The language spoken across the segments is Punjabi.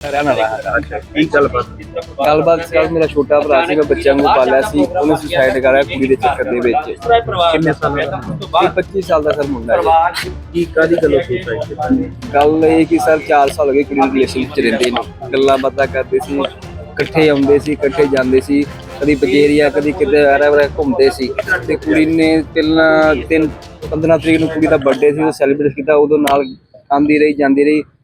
ਰਹਿਣ ਵਾਲਾ ਹੈ ਅੱਛਾ ਕੀ ਗੱਲਬਾਤ ਗੱਲਬਾਤ ਸੀ ਮੇਰਾ ਛੋਟਾ ਭਰਾ ਸੀ ਮੈਂ ਬੱਚਿਆਂ ਨੂੰ ਪਾਲਿਆ ਸੀ ਉਹਨੇ ਸੁਸਾਈਡ ਕਰਿਆ ਕੁੜੀ ਦੇ ਚੱਕਰ ਦੇ ਵਿੱਚ। ਕਿੰਨੇ ਸਾਲਾਂ ਦਾ ਇਹ 25 ਸਾਲ ਦਾ ਸਰ ਮੁੰਡਾ ਹੈ ਕੀ ਕਾਦੀ ਗੱਲੋਂ ਸੁਸਾਈਡ ਕੀਤੀ ਗੱਲ ਇਹ ਕਿ ਸਰ 4 ਸਾਲ ਹੋ ਗਏ ਕੁੜੀ ਰਿਲੇਸ਼ਨ ਵਿੱਚ ਰਹਿੰਦੇ ਨੇ। ਗੱਲਾਂ ਬਾਤਾਂ ਕਰਦੇ ਸੀ ਇਕੱਠੇ ਆਉਂਦੇ ਸੀ ਇਕੱਠੇ ਜਾਂਦੇ ਸੀ ਕਦੀ ਬਜੇਰੀਆ ਕਦੀ ਕਿਤੇ ਵਰਾ ਘੁੰਮਦੇ ਸੀ। ਤੇ ਕੁੜੀ ਨੇ ਪਹਿਲਾਂ ਤਿੰਨ 15 ਤਰੀਕ ਨੂੰ ਕੁੜੀ ਦਾ ਬਰਥਡੇ ਸੀ ਉਹ ਸੈਲੀਬ੍ਰੇਟ ਕੀਤਾ ਉਦੋਂ ਨਾਲ ਆਂਦੀ ਰਹੀ ਜਾਂਦੀ ਰਹੀ।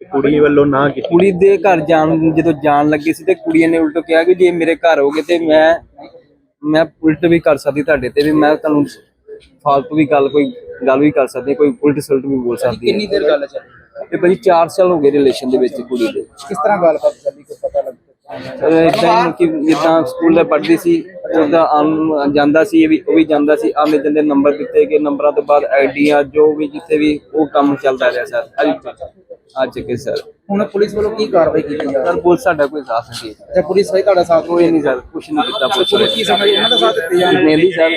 ਕੁੜੀ ਵੱਲੋਂ ਨਾ ਕੀਤੀ। ਕੁੜੀ ਦੇ ਘਰ ਜਾਣ ਜਦੋਂ ਜਾਣ ਲੱਗੀ ਸੀ ਤੇ ਕੁੜੀ ਨੇ ਉਲਟ ਕਿਹਾ ਕਿ ਜੇ ਮੇਰੇ ਘਰ ਹੋਗੇ ਤੇ ਮੈਂ ਮੈਂ ਉਲਟ ਵੀ ਕਰ ਸਕਦੀ ਤੁਹਾਡੇ ਤੇ ਵੀ ਮੈਂ ਤੁਹਾਨੂੰ ਫਾਲਤੂ ਵੀ ਗੱਲ ਕੋਈ ਗੱਲ ਵੀ ਕਰ ਸਕਦੀ ਕੋਈ ਉਲਟ ਸਲਟ ਵੀ ਬੋਲ ਸਕਦੀ ਕਿੰਨੀ ਦੇਰ ਗੱਲ ਚੱਲੀ ਤੇ ਭਾਜੀ 4 ਸਾਲ ਹੋ ਗਏ ਰਿਲੇਸ਼ਨ ਦੇ ਵਿੱਚ ਕੁੜੀ ਦੇ। ਕਿਸ ਤਰ੍ਹਾਂ ਗੱਲਬਾਤ ਚੱਲੀ ਕੋਈ ਪਤਾ ਲੱਗਦਾ ਸਰ ਇਦਾਂ ਕਿ ਜਿੱਦਾਂ ਸਕੂਲ ਦੇ ਪੜ੍ਹਦੀ ਸੀ ਉਹਦਾ ਆਮ ਜਾਂਦਾ ਸੀ ਇਹ ਵੀ ਉਹ ਵੀ ਜਾਂਦਾ ਸੀ ਆਮੇ ਜਾਂਦੇ ਨੰਬਰ ਦਿੱਤੇ ਗਏ ਨੰਬਰਾਂ ਤੋਂ ਬਾਅਦ ਆਈਡੀਆਂ ਜੋ ਵੀ ਜਿੱਥੇ ਵੀ ਉਹ ਕੰਮ ਚੱਲਦਾ ਰਿਹਾ ਸਰ। ਅੱਜ ਅੱਜ ਕੇ ਸਰ। ਹੁਣ ਪੁਲਿਸ ਵੱਲੋਂ ਕੀ ਕਾਰਵਾਈ ਕੀਤੀ ਜਾ ਰਹੀ ਸਰ ਪੁਲਿਸ ਸਾਡਾ ਕੋਈ ਸਾਥ ਨਹੀਂ ਦੇ ਹੈ ਤੇ ਪੁਲਿਸ ਵੀ ਤੁਹਾਡਾ ਸਾਥ ਕੋਈ ਨਹੀਂ ਸਰ ਕੁਛ ਨਹੀਂ ਕੀਤਾ ਪੁਲਿਸ ਪੁਲਿਸ ਕੀ ਸਮਝ ਉਹਨਾਂ ਦਾ ਸਾਥ ਦਿੱਤੇ ਜਾ ਲੈਂਦੀ ਸਰ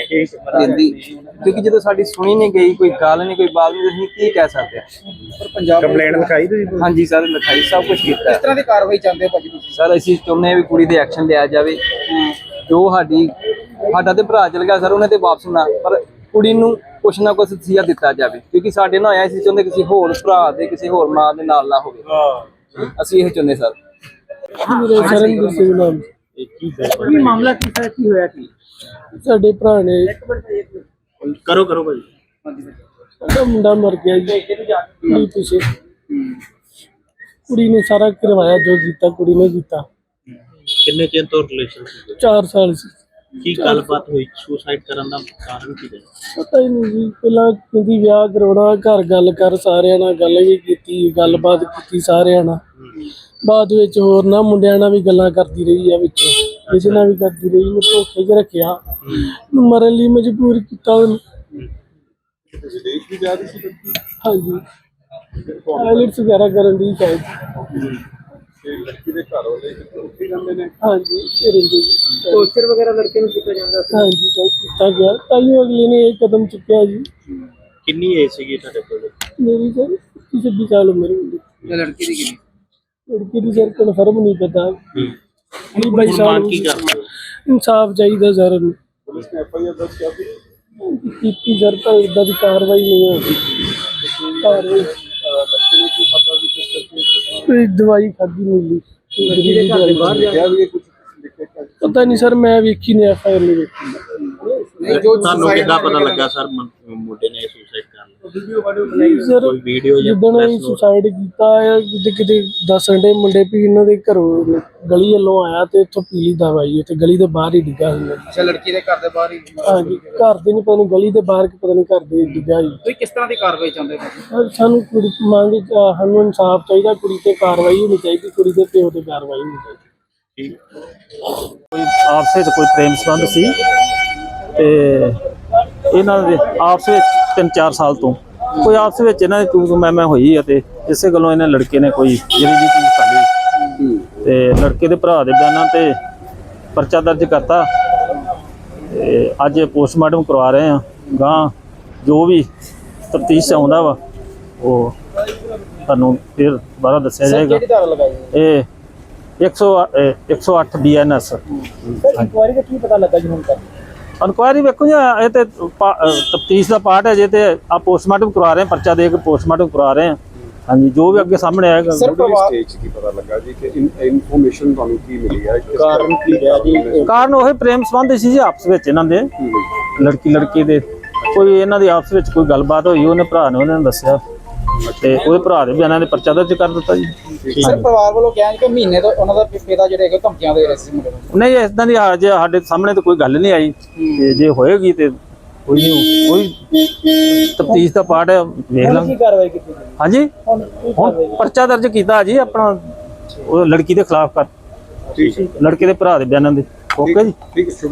ਲੈਂਦੀ ਕਿਉਂਕਿ ਜਦੋਂ ਸਾਡੀ ਸੁਣੀ ਨਹੀਂ ਗਈ ਕੋਈ ਗੱਲ ਨਹੀਂ ਕੋਈ ਬਾਤ ਨਹੀਂ ਅਸੀਂ ਕੀ ਕਹਿ ਸਕਦੇ ਹਾਂ? ਪਰ ਪੰਜਾਬ ਕੰਪਲੇਂਟ ਲਿਖਾਈ ਤੁਸੀਂ ਹਾਂਜੀ ਸਰ ਲਿਖਾਈ ਸਭ ਕੁਝ ਕੀਤਾ ਕਿਸ ਤਰ੍ਹਾਂ ਦੀ ਕਾਰਵਾਈ ਚਾਹੁੰਦੇ ਹੋ ਭਾਜੀ ਤੁਸੀਂ? ਸਰ ਅਸੀਂ ਚਾਹੁੰਦੇ ਹਾਂ ਵੀ ਕੁੜੀ ਦੇ ਐਕਸ਼ਨ ਲਿਆ ਜਾਵੇ। ਜੋ ਸਾਡੀ ਸਾਡਾ ਤੇ ਭਰਾ ਚਲ ਗਿਆ ਸਰ ਉਹਨੇ ਤੇ ਵਾਪਸ ਨਾ ਪਰ ਕੁੜੀ ਨੂੰ ਕੁਛ ਨਾ ਕੁਛ ਸਿਆ ਦਿੱਤਾ ਜਾਵੇ ਕਿਉਂਕਿ ਸਾਡੇ ਨਾਲ ਆਇਆ ਸੀ ਚਾਹੁੰਦੇ ਕਿਸੇ ਹੋਰ ਭਰਾ ਦੇ ਕਿਸੇ ਹੋਰ ਮਾਂ ਦੇ ਨਾਲ ਨਾ ਹੋਵੇ। ਅਸੀਂ ਇਹ ਚਾਹੁੰਦੇ ਸਰ। ਮੇਰੇ ਸ਼ਰਨਜੀਤ ਸਿੰਘ ਨਾਮ ਕੀ ਮਾਮਲਾ ਕੀ ਹੈ ਕੀ ਹੋਇਆ ਕੀ ਸਾਡੇ ਭਰਾ ਨੇ ਕਰੋ ਕਰੋ ਭਾਈ ਮੁੰਡਾ ਮਰ ਗਿਆ ਜੀ। ਕੁੜੀ ਪਿੱਛੇ। ਕੁੜੀ ਨੇ ਸਾਰਾ ਕਰਵਾਇਆ ਜੋ ਕੀਤਾ ਕੁੜੀ ਨੇ ਕੀਤਾ। ਕਿੰਨੇ ਚਿਰ ਤੋਂ ਰਿਲੇਸ਼ਨ ਸੀ? 4 ਸਾਲ ਸੀ। ਕੀ ਗੱਲਬਾਤ ਹੋਈ? ਸੁਸਾਈਡ ਕਰਨ ਦਾ ਕਾਰਨ ਕੀ ਹੈ ਪਤਾ ਹੀ ਨਹੀਂ ਜੀ ਪਹਿਲਾਂ ਕਹਿੰਦੀ ਵਿਆਹ ਕਰਾਉਣਾ ਘਰ ਗੱਲ ਕਰ ਸਾਰਿਆਂ ਨਾਲ ਗੱਲ ਵੀ ਕੀਤੀ ਗੱਲਬਾਤ ਕੀਤੀ ਸਾਰਿਆਂ ਨਾਲ। ਬਾਅਦ ਵਿੱਚ ਹੋਰ ਨਾ ਮੁੰਡਿਆਂ ਨਾਲ ਵੀ ਗੱਲਾਂ ਕਰਦੀ ਰਹੀ ਆ ਵਿੱਚ। ਕਿਸੇ ਨਾਲ ਵੀ ਕਰਦੀ ਰਹੀ ਮੈਂ ਧੋਖੇ 'ਚ ਰੱਖਿਆ। ਮਰਨ ਲਈ ਮਜਬੂਰ ਕੀਤਾ ਉਹਨੂੰ। ਹਾਂਜੀ। ਆਇਲਟਸ ਵਗੈਰਾ ਕਰਨ ਦੀ ਸ਼ਾਇਦ ਹਾਂਜੀ ਇਹ ਰਹਿੰਦੇ ਜੀ। ਟੋਰਚਰ ਵਗੈਰਾ ਲੜਕੇ ਨੂੰ ਕੀਤਾ ਜਾਂਦਾ ਹਾਂਜੀ ਤਾਂ ਕੀਤਾ ਗਿਆ। ਤਾਈਓ ਅਗਲੇ ਨੇ ਇਹ ਕਦਮ ਚੁੱਕਿਆ ਜੀ। ਕਿੰਨੀ ਏਜ ਸੀਗੀ ਤੁਹਾਡੇ ਕੋਲ? ਮੇਰੀ ਸਰ 26 ਸਾਲ ਉਮਰ ਹੁੰਦੀ। ਸੀ ਲੜਕੀ ਦੀ ਕਿੰਨੀ? ਲੜਕੀ ਦੀ ਸਰ ਕਨਫਰਮ ਨਹੀਂ ਪਤਾ। ਵੀਹ ਬਾਈ ਮੰਗ ਕੀ ਕਰਦੇ? ਹੋ ਇਨਸਾਫ ਚਾਹੀਦਾ ਸਰ। ਨੂੰ ਕੀਤੀ ਸਰ ਤਾਂ ਇਦਾਂ ਦੀ ਕਾਰਵਾਈ ਨਹੀਂ ਹੋਈ। ਕਾਰਵਾਈ ਕੋਈ ਦਵਾਈ ਖਾਦੀ ਮਿਲੀ ਪਤਾ ਨਹੀਂ ਸਰ ਮੈਂ ਵੇਖੀ ਨਹੀਂ ਐਫ ਆਈ ਆਰ ਨਹੀਂ ਵੇਖੀ। ਨਹੀਂ ਜੋ ਤੁਹਾਨੂੰ ਕਿੱਦਾਂ ਪਤਾ ਲੱਗਾ ਸਰ ਮੁੰਡੇ ਨੇ ਸੁਸਾਈਡ ਸਰ ਕੋਈ ਵੀਡੀਓ ਜਾਂ ਜਿੱਦਣ press ਇਹ note? ਸੁਸਾਈਡ ਕੀਤਾ ਆ ਕਿਤੇ ਕਿਤੇ ਦੱਸਣ ਦੇ ਮੁੰਡੇ ਵੀ ਇਹਨਾਂ ਦੇ ਘਰੋਂ ਗਲੀ ਵੱਲੋਂ ਆਇਆ ਤੇ ਇੱਥੋਂ ਪੀਲੀ ਦਵਾਈ ਉੱਥੇ ਗਲੀ ਦੇ ਬਾਹਰ ਹੀ ਡਿੱਗਾ ਹੁੰਦਾ ਅੱਛਾ ਲੜਕੀ ਦੇ ਘਰ ਦੇ ਬਾਹਰ ਹੀ ਹਾਂਜੀ ਘਰ ਦੇ ਨਹੀਂ ਪਤਾ ਨਹੀਂ ਗਲੀ ਦੇ ਬਾਹਰ ਕਿ ਪਤਾ ਨਹੀਂ ਘਰ ਦੇ ਡਿੱਗਾ ਹੀ। ਤੁਸੀਂ ਕਿਸ ਤਰ੍ਹਾਂ ਦੀ ਕਾਰਵਾਈ ਚਾਹੁੰਦੇ ਹੋ? ਭਾਜੀ? ਪਰ ਸਾਨੂੰ ਕੁੜੀ ਮੰਗ ਅਹ ਸਾਨੂੰ ਇਨਸਾਫ ਚਾਹੀਦਾ ਕੁੜੀ ਤੇ ਕਾਰਵਾਈ ਹੋਣੀ ਚਾਹੀਦੀ ਕੁੜੀ ਦੇ ਪਿਓ ਤੇ ਕਾਰਵਾਈ ਹੋਣੀ ਚਾਹੀਦੀ। ਕੋਈ ਆਪਸ ਵਿੱਚ ਕੋਈ ਪ੍ਰੇਮ ਸੰਬੰਧ ਸੀ? ਤੇ ਇਹਨਾਂ ਦੇ ਆਪਸ ਵਿੱਚ 3-4 ਸਾਲ ਤੋਂ। ਕੋਈ ਆਪਸ ਵਿੱਚ ਇਹਨਾਂ ਦੀ ਤੂੰ ਮੈਂ ਮੈਂ ਹੋਈ ਆ ਤੇ ਇਸੇ ਗੱਲੋਂ ਇਹਨਾਂ ਲੜਕੇ ਨੇ ਕੋਈ ਜਿਹੜੀ ਜੀ ਚੀਜ਼ ਕਰ ਲਈ। ਤੇ ਲੜਕੇ ਦੇ ਭਰਾ ਦੇ ਬਿਆਨਾਂ ਤੇ ਪਰਚਾ ਦਰਜ ਕਰਤਾ। ਤੇ ਅੱਜ ਪੋਸਟਮਾਰਟਮ ਕਰਵਾ ਰਹੇ ਆ। ਗਾਂ ਜੋ ਵੀ ਤਫਤੀਸ਼ ਆਉਂਦਾ ਵਾ ਉਹ ਤੁਹਾਨੂੰ ਫਿਰ ਦੁਬਾਰਾ ਦੱਸਿਆ ਜਾਏਗਾ। ਇਹ 100 ਇਹ 108 ਬੀਐਨਐਸ ਸਰ ਇਨਕੁਆਇਰੀ ਦਾ ਕੀ ਪਤਾ ਲੱਗਾ ਜੀ ਹੁਣ ਤੱਕ? ਇਨਕੁਆਇਰੀ ਵੇਖੋ ਜੀ ਇਹ ਤੇ ਤਫਤੀਸ਼ ਦਾ ਪਾਰਟ ਹੈ ਜੇ ਤੇ ਆ ਪੋਸਟਮਾਰਟਮ ਕਰਵਾ ਰਹੇ ਹਾਂ ਪਰਚਾ ਦੇ ਕੇ ਪੋਸਟਮਾਰਟਮ ਕਰਵਾ ਰਹੇ ਹਾਂ। ਹਾਂਜੀ ਜੋ ਵੀ ਅੱਗੇ ਸਾਹਮਣੇ ਆਏਗਾ ਸਰ ਸਟੇਜ ਕੀ ਪਤਾ ਲੱਗਾ ਜੀ ਕਿ ਇਨਫੋਰਮੇਸ਼ਨ ਤੁਹਾਨੂੰ ਕੀ ਮਿਲੀ ਹੈ ਕਾਰਨ ਕੀ ਰਿਹਾ ਜੀ? ਕਾਰਨ ਉਹ ਪ੍ਰੇਮ ਸੰਬੰਧ ਸੀ ਜੀ ਆਪਸ ਵਿੱਚ ਇਹਨਾਂ ਦੇ। ਲੜਕੀ ਲੜਕੀ ਦੇ। ਕੋਈ ਇਹਨਾਂ ਦੀ ਆਪਸ ਵਿੱਚ ਕੋਈ ਗੱਲਬਾਤ ਹੋਈ ਉਹਨੇ ਭਰਾ ਨੇ ਉਹਨਾਂ ਨੂੰ ਦੱਸਿਆ। ਤੇ ਉਹਦੇ ਭਰਾ ਦੇ ਬਿਆਨਾਂ ਦੇ ਪਰਚਾ ਦਰਜ ਕਰ ਦਿੱਤਾ ਜੀ। ਸਰ ਪਰਿਵਾਰ ਵੱਲੋਂ ਕਿਹਾ ਕਿ ਮਹੀਨੇ ਤੋਂ ਉਹਨਾਂ ਦਾ ਪਿਤਾ ਜਿਹੜੇ ਹੈਗੇ ਧਮਕੀਆਂ ਦੇ ਰਹੇ ਸੀ ਮੁੰਡੇ ਨੂੰ। ਨਹੀਂ ਇਦਾਂ ਦੀ ਅੱਜ ਸਾਡੇ ਸਾਹਮਣੇ ਤਾਂ ਕੋਈ ਗੱਲ ਨਹੀਂ ਆਈ। ਤੇ ਜੇ ਹੋਏਗੀ ਤੇ ਕੋਈ ਨਹੀਂ ਕੋਈ ਤਫਤੀਸ਼ ਦਾ ਪਾਰਟ ਹੈ ਵੇਖ ਲਾਂਗੇ। ਕਾਰਵਾਈ ਕੀਤੀ ਹਾਂਜੀ? ਹੁਣ ਪਰਚਾ ਦਰਜ ਕੀਤਾ ਜੀ ਆਪਣਾ ਉਹ ਲੜਕੀ ਦੇ ਖਿਲਾਫ ਕਰ। ਠੀਕ ਹੈ। ਲੜਕੇ ਦੇ ਭਰਾ ਦੇ ਬਿਆਨਾਂ ਦੇ। ਓਕੇ ਜੀ। ਠੀਕ ਸ਼ੁਕਰੀਆ।